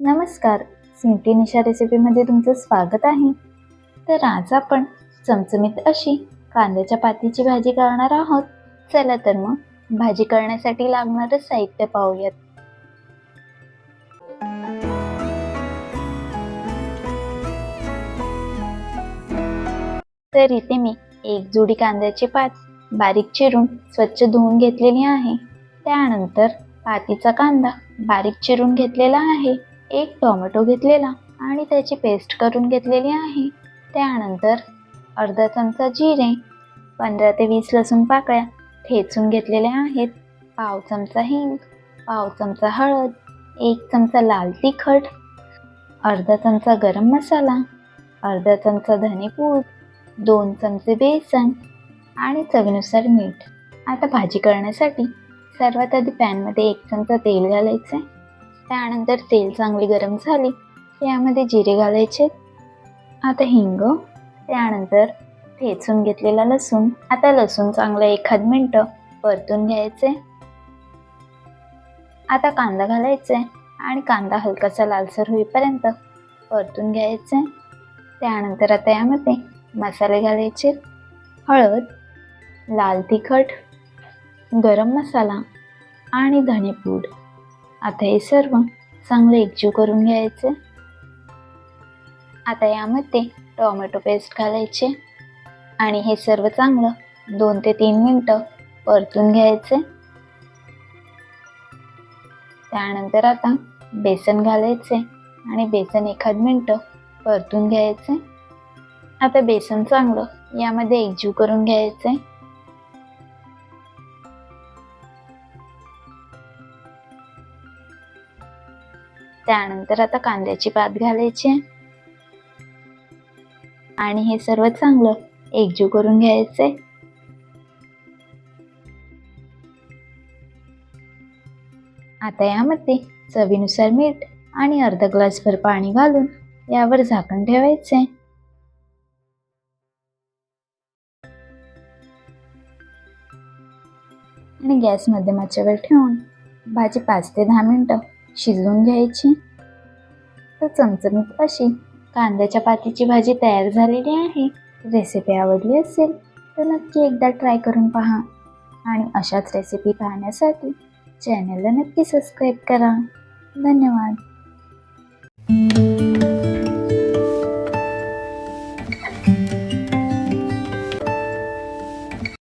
नमस्कार. सिंटी निशा रेसिपीमध्ये तुमचं स्वागत आहे. तर आज आपण चमचमीत अशी कांद्याच्या पातीची भाजी करणार आहोत. चला तर मग भाजी करण्यासाठी लागणारं साहित्य पाहूयात. तर इथे मी एक जोडी कांद्याची पात बारीक चिरून स्वच्छ धुवून घेतलेली आहे. त्यानंतर पातीचा कांदा बारीक चिरून घेतलेला आहे. एक टोमॅटो घेतलेला आणि त्याची पेस्ट करून घेतलेली आहे. त्यानंतर अर्धा चमचा जिरे पंधरा ते वीस लसूण पाकळ्या ठेचून घेतलेल्या आहेत. पाव चमचा हिंग पाव चमचा हळद एक चमचा लाल तिखट अर्धा चमचा गरम मसाला अर्धा चमचा धनेपूड दोन चमचे बेसन आणि चवीनुसार मीठ. आता भाजी करण्यासाठी सर्वात आधी पॅनमध्ये एक चमचा तेल घालायचं आहे त्यानंतर तेल चांगले गरम झाले. यामध्ये जिरे घालायचे. आता हिंग त्यानंतर ठेचून घेतलेला लसूण. आता लसूण चांगलं एखाद मिनटं परतून घ्यायचे. आता कांदा घालायचे आहे आणि कांदा हलकासा लालसर होईपर्यंत परतून घ्यायचे. त्यानंतर आता यामध्ये मसाले घालायचे. हळद लाल तिखट गरम मसाला आणि धनेपूड. आता हे सर्व चांगलं एकजीव करून घ्यायचे. आता यामध्ये टोमॅटो पेस्ट घालायचे आणि हे सर्व चांगलं दोन ते तीन मिनटं परतून घ्यायचे. त्यानंतर आता बेसन घालायचे आणि बेसन एखाद मिनटं परतून घ्यायचे. आता बेसन चांगलं यामध्ये एकजीव करून घ्यायचे. त्यानंतर आता कांद्याची पात घालायची आणि हे सर्व चांगलं एकजीव करून घ्यायचे. आता यामध्ये चवीनुसार मीठ आणि अर्धा ग्लासभर पाणी घालून यावर झाकण ठेवायचे. आणि गॅस मध्यमाच्यावर ठेवून भाजी पाच ते दहा मिनटं शिजवून घ्यायची. तर चमचमीत अशी. कांद्याच्या पातीची भाजी तयार झालेली आहे. रेसिपी आवडली असेल तर नक्की एकदा ट्राय करून पहा. आणि अशाच रेसिपी पाहण्यासाठी चॅनलला नक्की सबस्क्राईब करा. धन्यवाद.